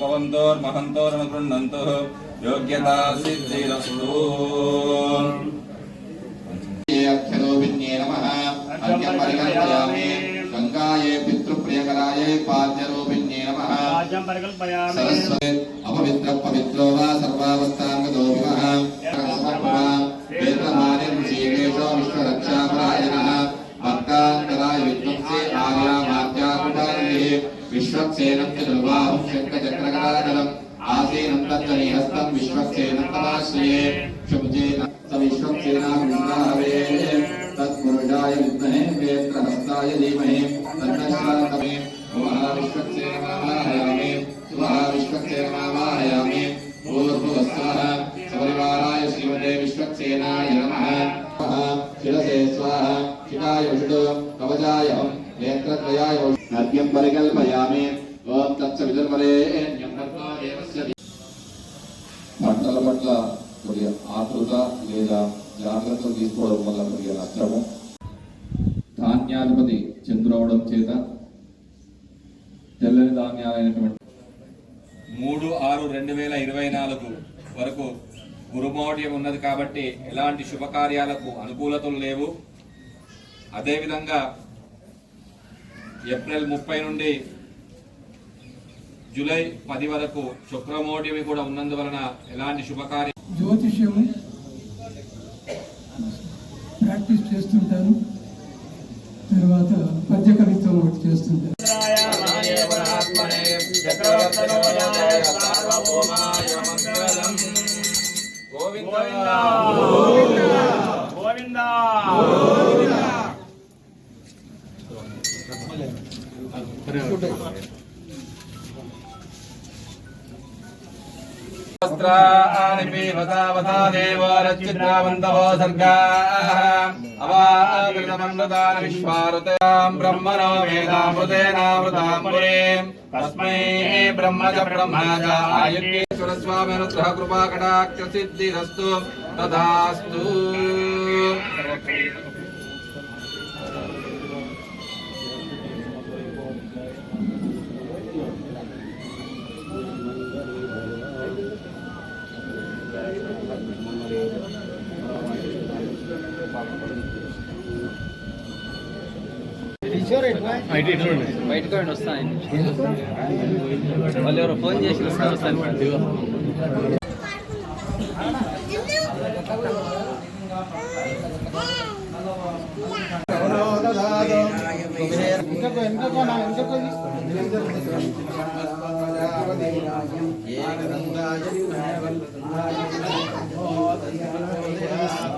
पवन्तोर्महन्तोर्नुगृह्णन्तु योग्यता सिद्धिरस्तु अक्षरोभिन्ये नमः अर्घ्यं परिकल्पयामि गङ्गायै पितृप्रियकरायै पाद्यरूपिण्ये नमः सरस्वती अपवित्र पवित्रो वा सर्वावस्थाङ्गतो विमः విశ్వక్సేనం చతుర్బాహం శంఖచక్రగణాగణం ఆసీనం తద్వని హస్తం విశ్వక్సేనం తమాశ్రయే శుభజేన స విశ్వక్సేనా విష్ణావే తత్పురుషాయ విద్మహే వేత్రహస్తాయ ధీమహే. తన్నశాంతమే వాహ విశ్వక్సేనమాహయామి స్వాహ. కవచాయ ఓం తత్స దేవస్య పంటల పట్ల కొద్దిగా ఆతృత లేదా జాగ్రత్తలు తీసుకోవడం వల్ల కొద్దిగా నష్టము. ధాన్యాధిపతి చంద్రవడం చేత తెల్లని ధాన్యాలైనటువంటి మూడు ఆరు రెండు వేల ఇరవై నాలుగు వరకు గురుమౌఢ్యం ఉన్నది కాబట్టి ఎలాంటి శుభకార్యాలకు అనుకూలతలు లేవు. అదేవిధంగా ఏప్రిల్ ముప్పై నుండి జూలై పది వరకు శుక్రమౌఢ్యమి కూడా ఉన్నందువలన ఎలాంటి శుభకార్య జ్యోతిష్యము ప్రాక్టీస్ చేస్తుంటాను తర్వాత పద్య కవిత్వం ఒకటి చేస్తుంటాను గోవింద! గోవింద! ఉంటాయి దేవోరచిద్రావంతవో సర్గామృతాన్ విశ్వారుతాం బ్రహ్మణో బయటకు ఆయన వస్తాను వాళ్ళు ఎవరో ఫోన్ చేసి వస్తాను వస్తాను ఏకందాయ ఓ దయాయ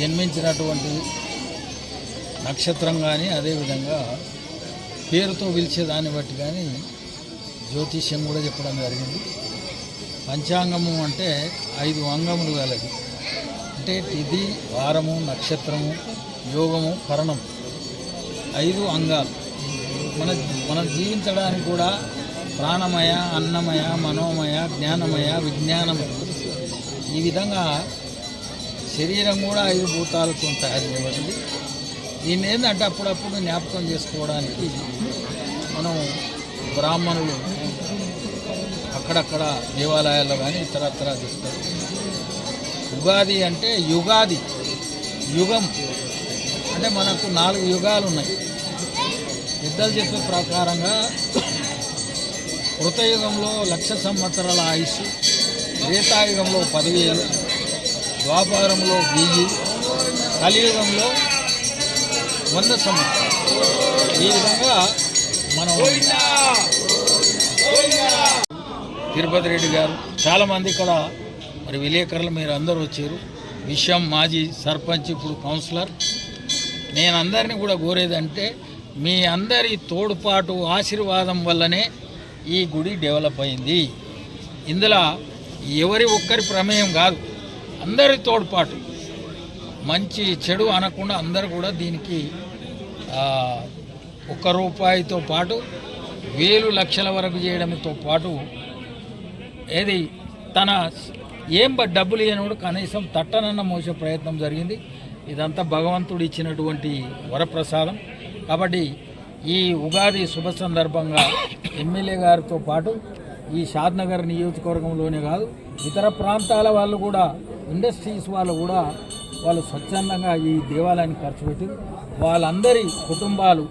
జన్మించినటువంటి నక్షత్రం కానీ అదేవిధంగా పేరుతో పిలిచే దాన్ని బట్టి కానీ జ్యోతిష్యం కూడా చెప్పడం జరిగింది. పంచాంగము అంటే ఐదు అంగములు గలది. అంటే తిథి వారము నక్షత్రము యోగము కరణం ఐదు అంగాలు. మన మనం జీవించడానికి కూడా ప్రాణమయ అన్నమయ మనోమయ జ్ఞానమయ విజ్ఞానమయ ఈ విధంగా శరీరం కూడా ఐదు భూతాలతో తయారు చేయబడింది దీన్ని ఏంటంటే అప్పుడప్పుడు జ్ఞాపకం చేసుకోవడానికి మనం బ్రాహ్మణులు అక్కడక్కడ దేవాలయాల్లో కానీ ఇతరత్ర చెప్తారు ఉగాది అంటే యుగాది యుగం. అంటే మనకు నాలుగు యుగాలు ఉన్నాయి. పెద్దలు చెప్పే ప్రకారంగా కృతయుగంలో లక్ష సంవత్సరాల ఆయుష్ త్రేతాయుగంలో పదివేలు ద్వాపారంలో వెయ్యి కలియుగంలో వంద సంవత్సరాలు ఈ విధంగా మనం తిరుపతి రెడ్డి గారు చాలామంది ఇక్కడ మరి విలేకరులు మీరు అందరూ వచ్చారు. విషయం మాజీ సర్పంచ్ ఇప్పుడు కౌన్సిలర్. నేను అందరినీ కూడా కోరేదంటే మీ అందరి తోడ్పాటు ఆశీర్వాదం వల్లనే ఈ గుడి డెవలప్ అయింది. ఇందులో ఎవరి ఒక్కరి ప్రమేయం కాదు. అందరి తోడ్పాటు. మంచి చెడు అనకుండా అందరు కూడా దీనికి ఒక్క రూపాయితో పాటు వేలు లక్షల వరకు చేయడంతో పాటు ఏది తన ఏం డబ్బులు ఇవ్వనప్పుడు కనీసం తట్టనన్న మోసే ప్రయత్నం జరిగింది. ఇదంతా భగవంతుడు ఇచ్చినటువంటి వరప్రసాదం. కాబట్టి ఈ ఉగాది శుభ సందర్భంగా ఎమ్మెల్యే గారితో పాటు ఈ షాద్నగర్ నియోజకవర్గంలోనే కాదు ఇతర ప్రాంతాల వాళ్ళు కూడా ఇండస్ట్రీస్ వాళ్ళు కూడా వాళ్ళు స్వచ్ఛందంగా ఈ దేవాలయాన్ని ఖర్చు పెట్టి వాళ్ళందరి కుటుంబాలు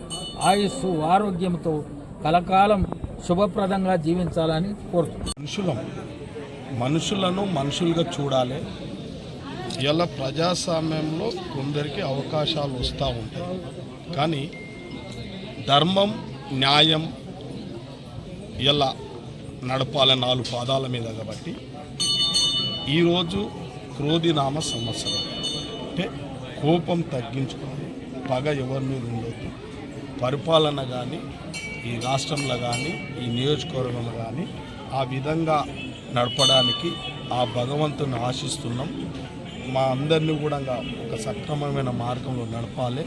ఆయుస్సు ఆరోగ్యంతో కలకాలం శుభప్రదంగా జీవించాలని కోరుతున్నాను మనుషులం. మనుషులను మనుషులుగా చూడాలి. ఇలా ప్రజాస్వామ్యంలో కొందరికి అవకాశాలు వస్తూ ఉంటాయి. కానీ ధర్మం న్యాయం ఇలా నడపాలి నాలుగు పాదాల మీద కాబట్టి ఈరోజు క్రోధినామ సంవత్సరం. అంటే కోపం తగ్గించుకోవాలి పగ ఎవరి మీద ఉండదు పరిపాలన కానీ ఈ రాష్ట్రంలో కానీ ఈ నియోజకవర్గంలో కానీ ఆ విధంగా నడపడానికి ఆ భగవంతుని ఆశిస్తున్నాం. మా అందరినీ కూడా ఒక సక్రమమైన మార్గంలో నడపాలి.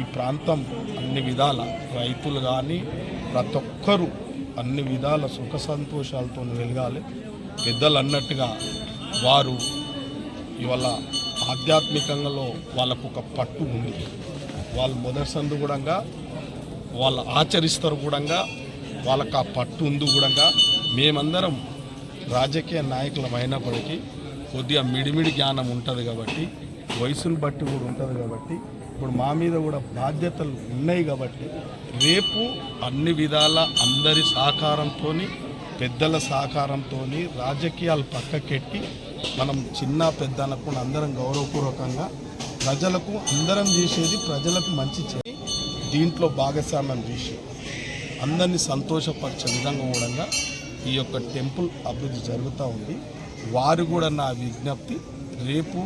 ఈ ప్రాంతం అన్ని విధాల రైతులు కానీ ప్రతి ఒక్కరూ అన్ని విధాల సుఖ సంతోషాలతో వెలగాలి. పెద్దలు అన్నట్టుగా వారు ఇవాళ ఆధ్యాత్మికంలో వాళ్ళకు ఒక పట్టు ఉంది. వాళ్ళు మొదటి సందు కూడా వాళ్ళు ఆచరిస్తారు కూడా వాళ్ళకు ఆ పట్టు ఉంది కూడా మేమందరం రాజకీయ నాయకులం అయినప్పటికీ కొద్దిగా మిడిమిడి జ్ఞానం ఉంటుంది కాబట్టి వయసును బట్టి కూడా ఉంటుంది కాబట్టి ఇప్పుడు మా మీద కూడా బాధ్యతలు ఉన్నాయి కాబట్టి రేపు అన్ని విధాల అందరి సహకారంతో పెద్దల సహకారంతో రాజకీయాలు పక్కకెట్టి మనం చిన్న పెద్ద అనకుండా అందరం గౌరవపూర్వకంగా ప్రజలకు అందరం చేసేది ప్రజలకు మంచి చేసి దీంట్లో భాగస్వామ్యం చేసి అందరినీ సంతోషపరిచే విధంగా కూడా ఈ యొక్క టెంపుల్ అభివృద్ధి జరుగుతూ ఉంది. వారు కూడా నా విజ్ఞప్తి రేపు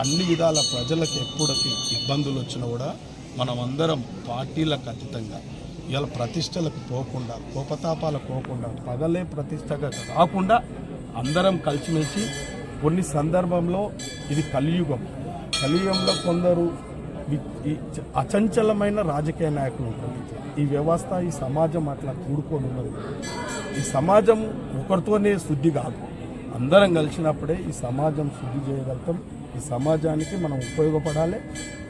అన్ని విధాల ప్రజలకు ఎప్పటికీ ఇబ్బందులు వచ్చినా కూడా మనం అందరం పార్టీలకు అతీతంగా ఇలా ప్రతిష్టలకు పోకుండా కోపతాపాలకు పోకుండా పగలే ప్రతిష్టగా కాకుండా అందరం కలిసిమెలిసి కొన్ని సందర్భంలో ఇది కలియుగం. కలియుగంలో కొందరు ఈ అచంచలమైన రాజకీయ నాయకులు ఉంటారు. ఈ వ్యవస్థ ఈ సమాజం అట్లా కూడుకొని ఉన్నది. ఈ సమాజం ఒకరితోనే శుద్ధి కాదు. అందరం కలిసినప్పుడే ఈ సమాజం శుద్ధి చేయగలుగుతాం. ఈ సమాజానికి మనం ఉపయోగపడాలి.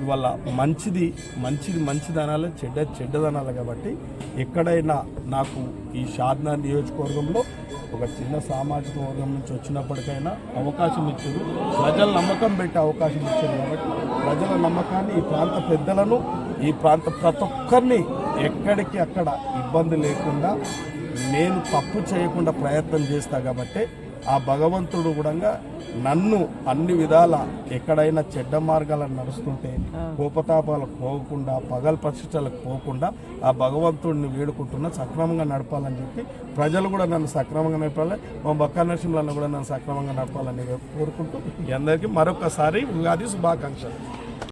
ఇవాళ మంచిది మంచిది మంచిది అనాలి చెడ్డ చెడ్డదనాలి కాబట్టి ఎక్కడైనా నాకు ఈ షాద్నా నియోజకవర్గంలో ఒక చిన్న సామాజిక వర్గం నుంచి వచ్చినప్పటికైనా అవకాశం ఇచ్చారు. ప్రజల నమ్మకం పెట్టే అవకాశం ఇచ్చారు కాబట్టి ప్రజల నమ్మకాన్ని ఈ ప్రాంత పెద్దలను ఈ ప్రాంత ప్రతి ఒక్కరిని ఎక్కడికి అక్కడ ఇబ్బంది లేకుండా నేను తప్పు చేయకుండా ప్రయత్నం చేస్తా కాబట్టి ఆ భగవంతుడు కూడా నన్ను అన్ని విధాల ఎక్కడైనా చెడ్డ మార్గాలను నడుస్తుంటే కోపతాపాలకు పోకుండా పగల ప్రతిష్టలకు పోకుండా ఆ భగవంతుడిని వేడుకుంటున్నా సక్రమంగా నడపాలని చెప్పి ప్రజలు కూడా నన్ను సక్రమంగా నడపాలి మా బక్క నరసింహలను కూడా నన్ను సక్రమంగా నడపాలని కోరుకుంటూ అందరికీ మరొకసారి ఉగాది శుభాకాంక్షలు.